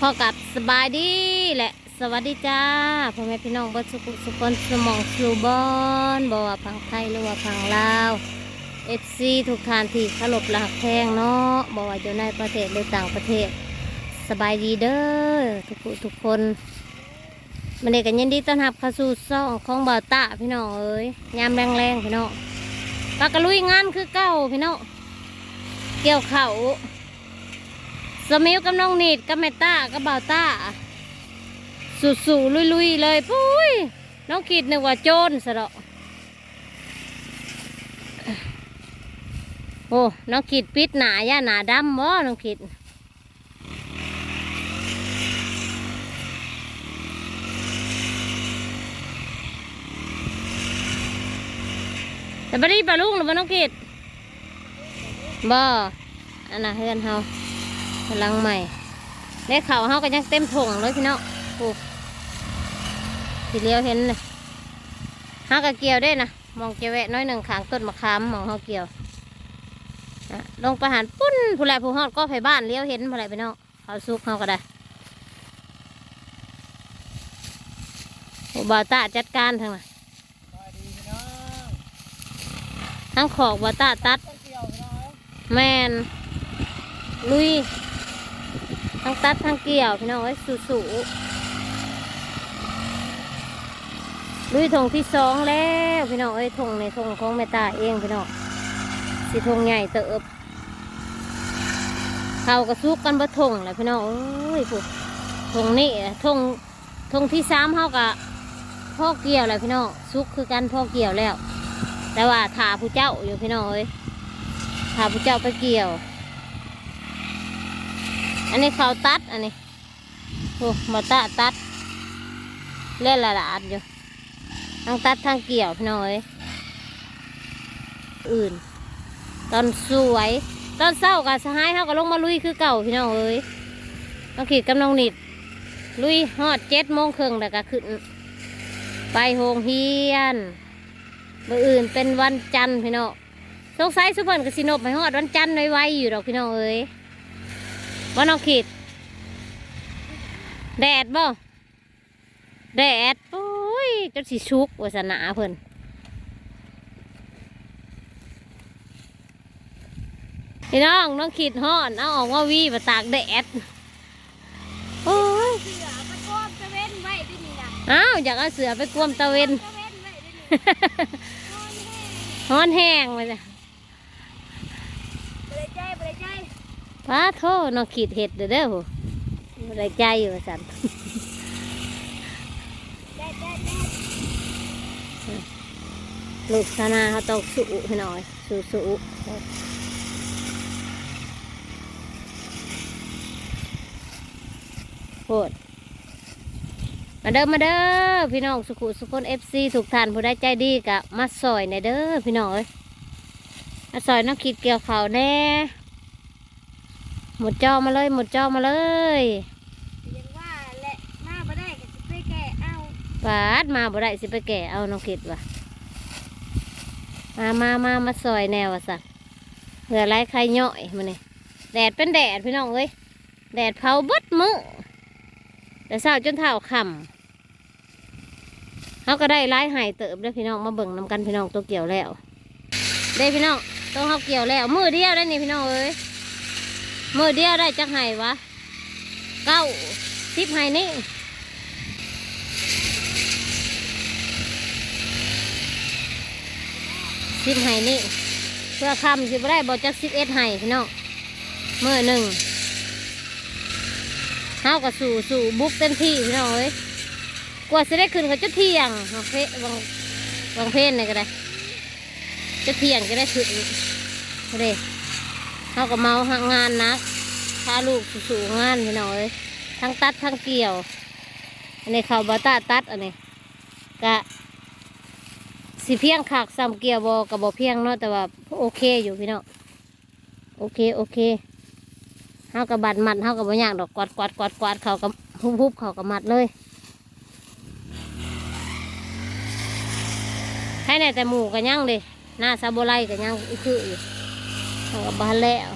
พอกับสบายดีแหละ สวัสดีจ้าพ่อแม่พี่น้องบิดสุขุสุขคนสมองสูบอนบ่ว่าพังไทยหรือว่าพังลาวเอฟซีทุกทานที่เคารพหลักแพงเนาะบ่ว่าอยู่ในประเทศหรือต่างประเทศ สบายดีเด้อทุกทุกคนมันเด็กกันยินดีต้อนรับเข้าสู่ซ่องของบ่าวตาพี่น้องเอ้ยยามแรงๆพี่น้องปากกะลุยงานคือเก้าพี่น้องเกี่ยวเข่า สมิวกับน้องนีดกับแม่ต้ากับบ่าวต้าสู่สู่ลุยลุยเลยปุ้ยน้องขีดนึกว่าโจรสะดอกโอ้น้องขีดปิดหนาย่าหนาดำบ่น้องขีดแต่บัดนี้ปลาลุงหรือบ่น้องขีดบ่อันน่ะเฮือนเฮา พลังใหม่ได้ข่าเขาก็ยังเต็มถุงเลยพี่น้องโอ้ทีเลี้ยวเห็นเลยห้ากะเกี่ยวได้นะมองเกี่ยวแวะน้อยหนึ่งขางต้นมะขามมองเขาเกี่ยวลงประหารปุ้นผู้ใดผู้ฮอดก็ไปบ้านเลี้ยวเห็นผู้ใดพี่น้องเขาซุกเขาก็ได้โอ้บาตาจัดการทั้งน่ะสวัสดีพี่น้องทั้งขอกบาตาตัด แมนลุย ทั้งตัดทั้งเกี่ยวพี่น้องไว้สูสู่ลุยทงที่สองแล้วพี่น้องเอ้ยทงในทงของแม่ตาเองพี่น้องสิทงใหญ่เติบเขากระซุกกันบ่ทงแหละพี่น้องเอ้ยพวกทงนี่ทงทงที่สามเขากะพ่อเกี่ยวแหละพี่น้องซุกคือกันพ่อเกี่ยวแล้ว แต่ว่าถาผู้เจ้าอยู่พี่น้องเอ้ยพาพระเจ้าไปเกี่ยว อันนี้เขาตัดอันนี้โอ้มาตาตัดเล่นละลาดอยู่ทั้งตัดทั้งเกี่ยวพี่น้อยอื่น ตอนสวย ตอนเศร้ากับสหายเขาก็ลงมาลุยคือเก่าพี่น้องเอ้ยน้องขีดกับน้องนิด ลุยฮอดเจ็ดโมงครึ่งแล้วก็ขึ้น ไปโรงเฮียนเมื่ออื่นเป็นวันจันทร์พี่น้องสงสัยสุพรรณกสินบไปฮอดวันจันทร์ไว้ๆอยู่ดอกพี่น้องเอ้ย ว่าน้องขีด แดดบ่แดดโอ้ยจนสิชุกวาสนาเพิ่นพี่น้องน้องขีดฮอดเอาออกว่าวีมาตากแดดโอ้ยเสือไปก้มตะเว้นไว้ที่นี่นะอ้าวอยากเอาเสือไปกวมตะเวนตะเว้นไว้ที่นี่ฮ้อนแห้งไปเลย บริใจบริใจ พาโทษน้องขีดเห็ดเด้อเด้อโหอะไรใจอยู่ว่าสันใจใจใจลูกธนาเขาต้องสู้ให้หน่อยสู้สู้โหดมาเด้อมาเด้อพี่น้องสุขุสุขคนเอฟซีสุขทานผู้ได้ใจดีกะมาซอยในอยเด้อพี่น้องเอ้ยมาซอยน้องขีดเกี่ยวเขาวแน่ หมดจอมาเลยหมดจอมาเลยยังว่าแหละมาบ่ได้ก็สิไปแก่เอาปาดมาบ่ได้สิไปแก่เอาน้องขีดว่ะมามามามาซอยแนวว่ะสัเผื่อไรใครย่อยมาเนี่ยแดดเป็นแดดพี่น้องเอ้ยแดดเผาเบิดมือแต่เช้าจนเท้าค่ำเขาก็ได้ไล่หายเติบเด้อพี่น้องมาเบิ่งนำกันพี่น้องตัวเกี่ยวแล้วได้พี่น้องตัวเขาเกี่ยวแล้วมือเดียวได้นี่พี่น้องเอ้ย มือเดียวได้จักไห้วะเก้าสิบไห้นี่สิบไห้นี่เพื่อคำสิบได้บอจักสิบเอ็ดไห้พี่น้องมือหนึ่งเฮาก็สู่สู่บุกเต็มที่พี่น้องเอ้ยกว่าจะได้ขึ้นก็จะเที่ยงบางเพบางบางเพนนี่ก็ได้จะเที่ยงก็ได้ขึ้นก็ได้ เฮาก็เมาหางานนักพาลูกสู่งานพี่น้องเอ้ยทั้งตัดทั้งเกี่ยว อันนี้เขาบาตาตัดอันนี้กะสิเพียงขากซ้ำเกี่ยวบอกับบอเพียงเนาะแต่ว่าโอเคอยู่พี่น้องโอเคโอเคเฮากับบัดมัดเฮากับบ่ยากดอกกวาดกวาดกวาดกวาดเขากับฮุบฮุบเขากับมัดเลยให้ในแต่หมูกันยังเลยหน้าซาโบไลกันยังอีกคืออยู่ เขากับบานแล้ว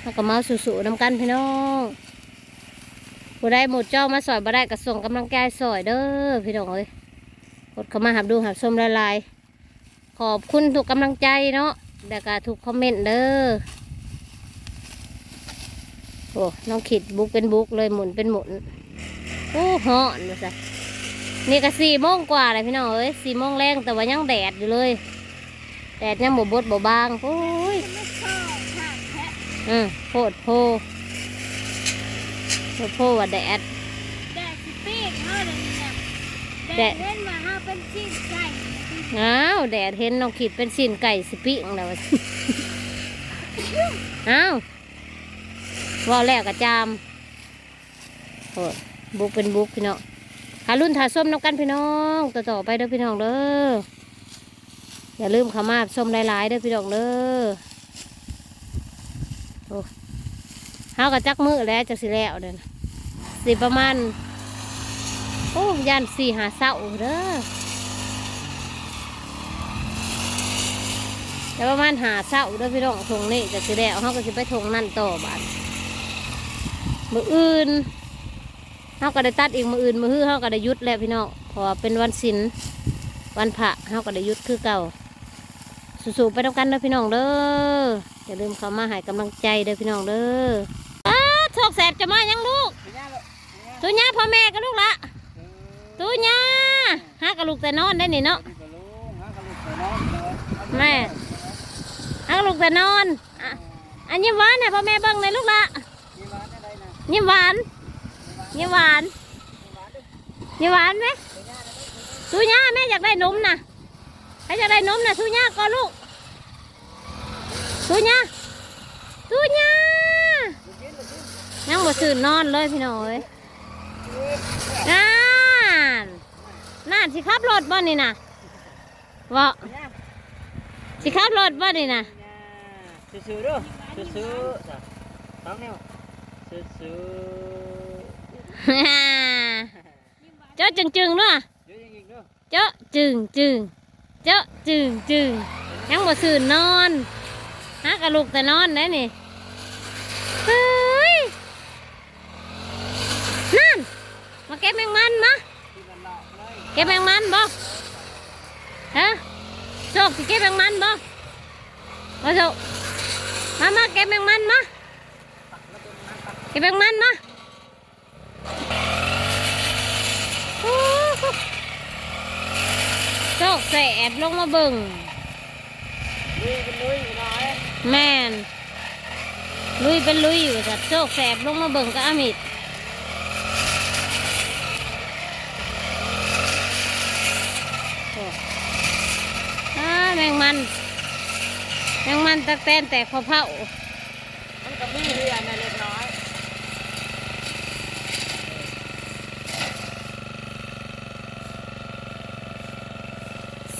เฮาเขาก็มาสู่ๆน้ำกันพี่น้องผู้ได้หมดเจ้ามาสอยบ่ได้ก็ส่งกำลังใจสอยเด้อพี่น้องเอ้ยกดเข้ามาหับดูหับชมละลาย ขอบคุณทุกกำลังใจเนาะแล้วก็ทุกคอมเมนต์เด้อโอ้น้องขิดบุกเป็นบุกเลยหมุนเป็นหมุนโอ้เหอนมาะนี่ก็สี่โมงกว่าเลยพี่น้องเอ้ยสี่โมงแรงแต่ว่ายังแดดอยู่เลย แดดยังบ่บดบ่บางโอ้ยจะไม่ชอบห่างแท้อืมโพดโพโพดโพว่าแดดแดดสิปีกเขาเลยเนี่ยแดแดดดเล่นมาห้าเป็นชิ้นไก่อ้าวแดดเห็นน้องขีดเป็นสินไก่สิปิงแล้วอ้าวว่าวแล้วกระจามโอ้ยบุกเป็นบุกพี่น้องหารุ่นถาส้มน้ำกันพี่น้อง ต่อต่อไปเด้อพี่น้องเด้อ อย่าลืมเขามาส้มหลายๆเด้อพี่น้องเด้อโอ้เฮากระจักมือแล้วจะสิแล้วเด้อนะสิประมาณโอ้ยันสี่หาเศร้าเด้อแต่ประมาณหาเศร้าเด้วยพี่น้องทงนี่จะสิแล้วเขาก็จะไปทงนั่นต่อบาดมืออื่นเขาก็ได้ตัดอีกมืออื่นมือฮื้อเขาก็ได้ยุดแล้วพี่น้องพราะว่าเป็นวันศิลวันพระเขาก็ได้ยุดคือเก่า สู้ๆไปด้วยกันเด้อพี่น้องเด้ออย่าลืมเข้ามาให้กำลังใจเด้อพี่น้องเด้ออ้าโชคแสบจะมายังลูกไปย่าลูกไปย่าตุญญาพ่อแม่กับลูกละตุญญาหากับลูกแต่นอนได้นี่เนาะดีกว่าลูกหากระลูกไปน้องเลยแม่หากับลูกแต่นอนอะอันยิ้มหวานนะพ่อแม่เบิ่งเลยลูกละมีหวานนะยิ้มหวานยิ้มหวานยิ้มหวานไหมทุญ่าแม่อยากได้นมนะ ใครอยากได้นมนะทุญ่าก่อนลูกทุญ่าทุญ่ายังบ่ตื่นนอนเลยพี่น้องเอ้ยน่านน่านสิขับรถบ่นี่นะบ่ไปย่าสิขับรถบ่นี่นะซื้อๆด้วยซื้อๆจ้ะท้องเนี่ยซื้อเจ้าจึงจึงๆเนาะๆเยอะจริงๆด้วยเจ้าจึงจึง เจ้าจึงจึงยังบ่สื่นนอนหากระลูกแต่นอนได้นี่เฮ้ยนั่นมาเก็บแมงมันมาเลยเก็บแมงมันบ่ฮะโชคสิเก็บแมงมันบ่มาโชคมามาเก็บแมงมันมาเก็บแมงมันมาโอ้โห โชคแสบลงมาเบิ่งลุยเป็นลุยหน่อยแม่นลุยเป็นลุยอยู่สัตว์โชคแสบลงมาเบิ่งกับอามิดโอ้อ่าแมงมัน แมงมันตะแตนแตกพอเผามันก็มีเรือในเล็กน้อย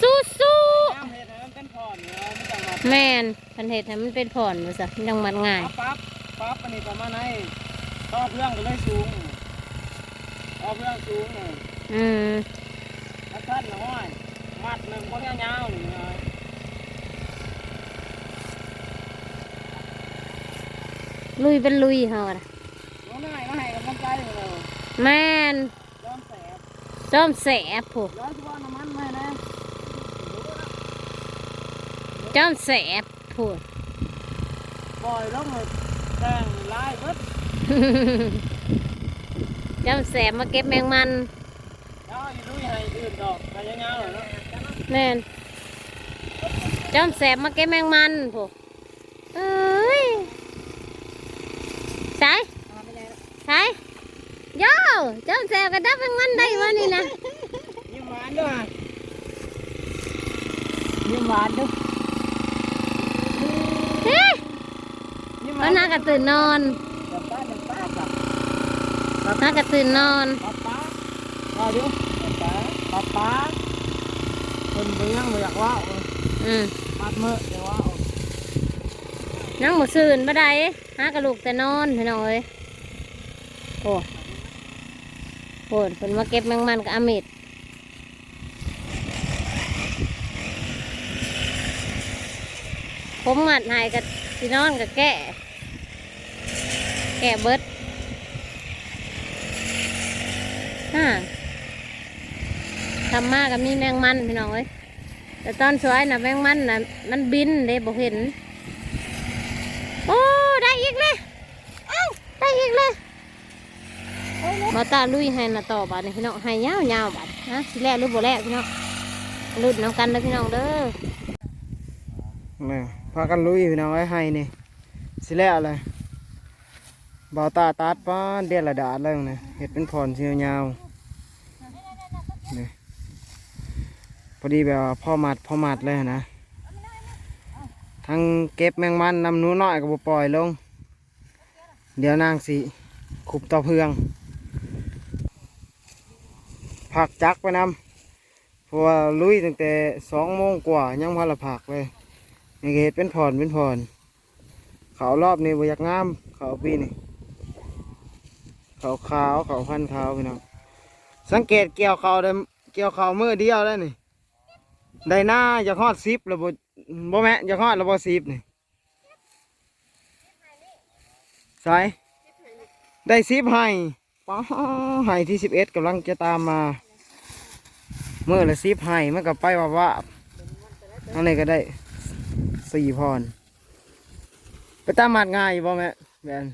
สู้สู้ น้ำเห็ดให้มันเป็นผ่อนเนาะไม่ต้องมา แม่นพันเหตุให้มันเป็นผ่อนมาสัตว์ยังมันง่ายปั๊บปั๊บอันนี้ประมาณไหนต่อเพื่องก็เลยสูงต่อเพื่องสูงเลยอืมถ้าท่านน้อยมัดหนึ่งพวกยาวๆนี่เลยลุยเป็นลุยเฮาน่ะน้องนายมาให้กำลังใจเลยแม่นย้อมแสบจ้อมแสบผู้ย้อมชั่วน้ำมันไหมนะ จ้อมแสบผู้ปล่อยลงเลยแต่งลายเบิดจ้อมแสบมาเก็บแมงมันแล้วอีลุยให้อื่นดอกไปยาวๆเลยเนาะแม่นจ้อมแสบมาเก็บแมงมันผู้เอ้ยใส่ใส่โย่จ้อมแสบกระดับแมงมันได้วะนี่นะยิ้มหวานด้วยยิ้มหวานด้วย เฮ้ย ยิ้มหเอาวานหน้าก็ตื่นนอนจับป้าจับป้าจับหน้าก็ตื่นนอนป้าป้าเอาดิป้าป้าป้าคนเบี้ยงไม่อยากว่าอืมมัดมือเดี๋ยวว่านั่งหมดซื่นบ่ได้หากระลูกแต่นอนพี่น้องเอ้ยโอ้โหดเพิ่นมาเก็บแมงมันกับอามิดผมหมัดหายกับสินอนกับแก่ แก่เบิดฮ่าทำมากับมีแมงมันพี่น้องเอ้ยแต่ตอนสวยนะแมงมันนะมันบินเลยบอกเห็น โอ้ได้อีกเลยอ้าได้อีกเลยมาตาลุยให้นะต่อบาดนี่พี่น้องให้ยาวยาวบาดนะสิแรกหรือบ่แรกพี่น้องลุ้นน้ำกันเลยพี่น้องเด้อนี่พากันลุยพี่น้องไว้ให้นี่สิแล้วเลย บาตาตัดป้านเดียละดาดเลยนี่เห็ดเป็นผ่อนเชียวยาวนี่พอดีแบบพ่อมัดพ่อมัดเลยนะทั้งเก็บแมงมันนำหนูน้อยกับปล่อยลง เดี๋ยวนางสิขุบต่อเพืองผักจักไปนำเพราะว่าลุยตั้งแต่สองโมงกว่ายังพาละผักเลยนี่เห็ดเป็นผ่อนเป็นผ่อนเขารอบนี้บยากงามเขาปีนี่ เขาขาวเขาพันขาวพี่น้องสังเกตเกี่ยวเขาได้เกี่ยวเขามือเดียวแล้นี่ได้หน้าจะฮอดซิปแล้วบ่บ่แม่จะฮอดแล้วบ่ซิปนี่สายได้ซิปให้ป้าให้ที่สิบเอ็ดกำลังจะตามมาเมื่อละซิปให้เมันก็ไปว่าว่าอันนี้ก็ได้สี่พรไปตามมัดง่ายบ่แม่แมน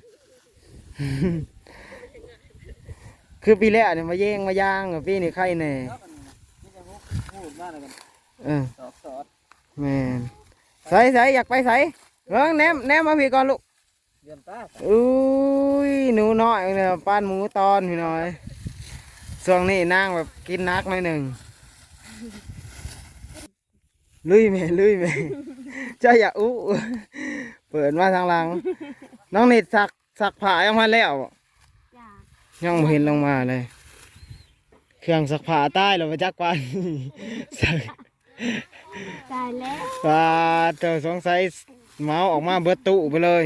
คือปีแรกเนี่ยมาแย่งมาย่างปีนี้ใครแน่เออแมนใส่ใส่อยากไปใส่เบิ้งแนมแนมมาพี่ก่อนลูกอุ้ยหนูน้อยเนี่ยป้านหมูตอนพี่น้อยช่วงนี้นางแบบกินนักหน่อยหนึ่งลุยแม่ลุยแม่เจ้าอย่าอู้เปิดมาทางหลัง น้องนิดสักสักผ้ายังมาแล้วบ่จ้า ยังไม่เห็นลงมาเลย เครื่องสักผ้าใต้เราไปจักปันสักตายแล้วปลาเธอสงสัยเมาออกมาเบิดตุไปเลย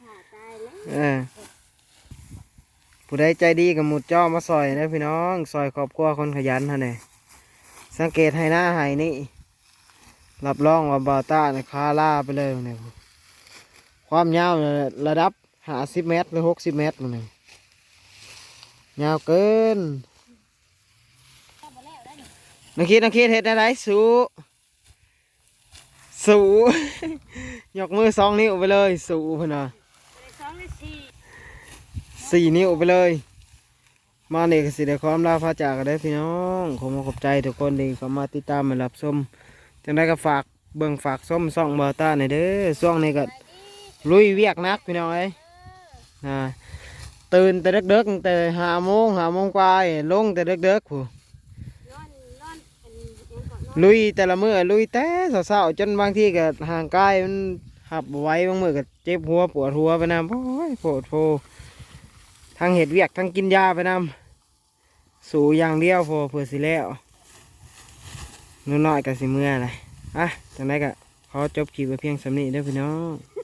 ขาตายแล้วเออผู้ใดใจดีกับหมุดจ้อมาซอยนะพี่น้องซอยครอบครัวคนขยันฮะเนี่ยสังเกตให้หน้าให้นี่รับรองว่าบาต้าเนี่ยคาล่าไปเลยเนี่ยความยาวเนี่ยระดับหาสิบเมตรหรือหกสิบเมตรมันเนี่ย ยาวเกินนักคิดนักคิดเห็ดอะไรสูสูยกมือสองนิ้วไปเลยสูพนนะสองนาทีสี่นิ้วไปเลย มาเนี่ยสิได้ความลาพาจากกันได้พี่น้องขอมาขอบใจทุกคนที่เขามาติดตามมารับชมจังได้ก็ฝากเบิ่งฝากส้มซ่องเบอร์ต้าหน่อยเด้อช่วงนี้ก็ลุยเวียกนักพี่น้องเอ้ยอ่า ตื่นแต่เด็กๆตั้งแต่ห้าโมงห้าโมงกว่าลงแต่เด็กๆผู้นอนนอนอันนี้ยังก่อนนอนลุยแต่ละมื้อลุยแต่เช้าๆจนบางทีก็ห่างกายมันหับบ่ไหว้บางมื้อก็เจ็บหัวปวดหัวไปนำโอ้ยโผดโพทั้งเห็ดเวียกทั้งกินยาไปนำสูอย่างเดียวพอเพื่อสิแล้วหนูน้อยกับสิเมื่ออะไรอะจังไดก็ขอจบคลิปไว้เพียงสำนี้เด้อพี่น้อง